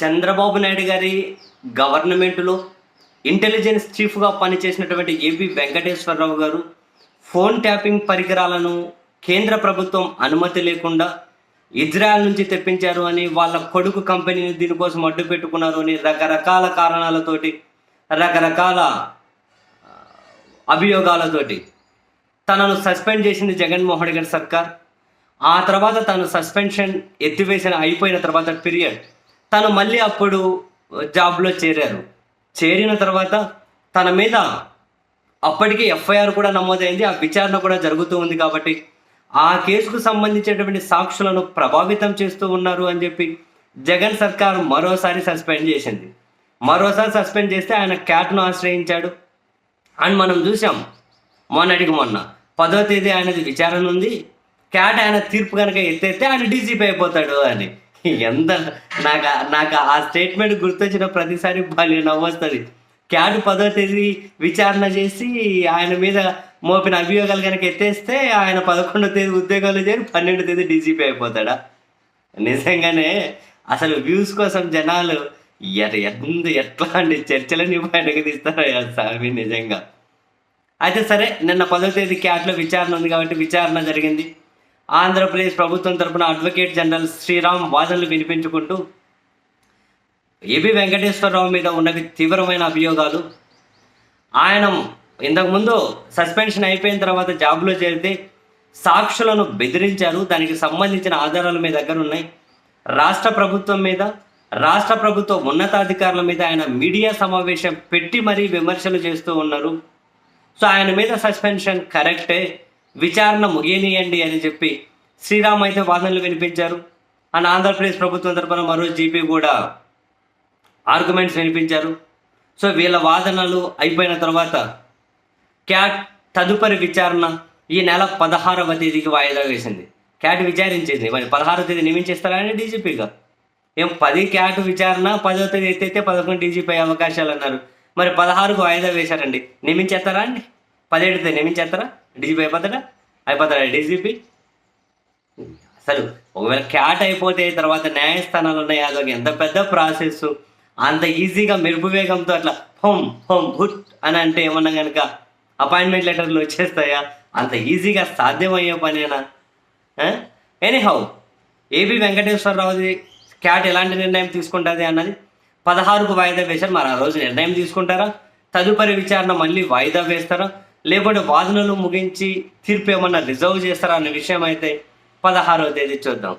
చంద్రబాబు నాయుడు గారి గవర్నమెంట్లో ఇంటెలిజెన్స్ చీఫ్గా పనిచేసినటువంటి ఏపీ వెంకటేశ్వరరావు గారు ఫోన్ ట్యాపింగ్ పరికరాలను కేంద్ర ప్రభుత్వం అనుమతి లేకుండా ఇజ్రాయెల్ నుంచి తెప్పించారు అని వాళ్ళ కొడుకు కంపెనీని దీనికోసం అడ్డు పెట్టుకున్నారు అని రకరకాల కారణాలతోటి రకరకాల అభియోగాలతోటి తనను సస్పెండ్ చేసింది జగన్మోహన్ రెడ్డి గారి సర్కార్. ఆ తర్వాత తను సస్పెన్షన్ ఎత్తివేసిన అయిపోయిన తర్వాత పీరియడ్ తను మళ్ళీ అప్పుడు జాబ్లో చేరారు. చేరిన తర్వాత తన మీద అప్పటికే ఎఫ్ఐఆర్ కూడా నమోదైంది. ఆ విచారణ కూడా జరుగుతూ ఉంది కాబట్టి ఆ కేసుకు సంబంధించినటువంటి సాక్షులను ప్రభావితం చేస్తూ ఉన్నారు అని చెప్పి జగన్ సర్కార్ మరోసారి సస్పెండ్ చేసింది. మరోసారి సస్పెండ్ చేస్తే ఆయన క్యాట్ను ఆశ్రయించాడు. అండ్ మనం చూసాం మొన్నటికి మొన్న పదో తేదీ ఆయనది విచారణ ఉంది. క్యాట్ ఆయన తీర్పు కనుక ఎత్తేస్తే ఆయన డీజీపీ అయిపోతాడు అని. ఎంత నాకు నాకు ఆ స్టేట్మెంట్ గుర్తొచ్చిన ప్రతిసారి భలే నవ్వొస్తుంది. క్యాట్ పదో తేదీ విచారణ చేసి ఆయన మీద మోపిన అభియోగాలు కనుక ఎత్తేస్తే ఆయన పదకొండో తేదీ ఉద్యోగాలు చేరి పన్నెండో తేదీ డీజీపీ అయిపోతాడా? నిజంగానే అసలు వ్యూస్ కోసం జనాలు ఎట ఎంత ఎట్లాంటి చర్చలని బయటకు తీస్తారో సామి నిజంగా. అయితే సరే నిన్న పదో తేదీ క్యాట్లో విచారణ ఉంది కాబట్టి విచారణ జరిగింది. ఆంధ్రప్రదేశ్ ప్రభుత్వం తరపున అడ్వకేట్ జనరల్ శ్రీరామ్ వాదనలు వినిపించుకుంటూ ఏబి వెంకటేశ్వరరావు మీద ఉన్న తీవ్రమైన అభియోగాలు. ఆయన ఇంతకుముందు సస్పెన్షన్ అయిపోయిన తర్వాత జాబ్లో చేరితే సాక్షులను బెదిరించారు. దానికి సంబంధించిన ఆధారాలు మీ దగ్గర ఉన్నాయి రాష్ట్ర ప్రభుత్వం మీద రాష్ట్ర ప్రభుత్వ ఉన్నతాధికారుల మీద ఆయన మీడియా సమావేశం పెట్టి మరీ విమర్శలు చేస్తూ ఉన్నారు. సో ఆయన మీద సస్పెన్షన్ కరెక్టే. విచారణ ముగియనీయండి అని చెప్పి శ్రీరామ్ అయితే వాదనలు వినిపించారు. అండ్ ఆంధ్రప్రదేశ్ ప్రభుత్వం తరపున మరో జీపీ కూడా ఆర్గ్యుమెంట్స్ వినిపించారు. సో వీళ్ళ వాదనలు అయిపోయిన తర్వాత క్యాట్ తదుపరి విచారణ ఈ నెల పదహారవ తేదీకి వాయిదా వేసింది. క్యాట్ విచారించింది. మరి పదహారవ తేదీ నియమించేస్తారని డీజీపీగా? ఏం పది క్యాట్ విచారణ పదో తేదీ ఎత్తైతే పదకొండు డీజీపీ అయ్యే అవకాశాలు అన్నారు. మరి పదహారుకు వాయిదా వేశారండి. నియమించేస్తారా అండి? పదిహేడు తేదీ నియమించేస్తారా? డీజీపీ అయిపోతాడా? అయిపోతాడా డీజీపీ అసలు ఒకవేళ క్యాట్ అయిపోతే తర్వాత న్యాయస్థానాలు ఉన్నాయి అదొక ఎంత పెద్ద ప్రాసెస్. అంత ఈజీగా మెరుపు వేగంతో అట్లా హోమ్ హోమ్ హుట్ అని అంటే ఏమన్నా కనుక అపాయింట్మెంట్ లెటర్లు వచ్చేస్తాయా? అంత ఈజీగా సాధ్యమయ్యే పనేనా? ఎనీహౌ ఏబి వెంకటేశ్వరరావుది క్యాట్ ఎలాంటి నిర్ణయం తీసుకుంటుంది అన్నది పదహారుకు వాయిదా వేశారు. మరి ఆ రోజు నిర్ణయం తీసుకుంటారా? తదుపరి విచారణ మళ్ళీ వాయిదా వేస్తారా? లేకుంటే వాదనలు ముగించి తీర్పు ఏమన్నా రిజర్వ్ చేస్తారా అనే విషయం అయితే పదహారవ తేదీ చూద్దాం.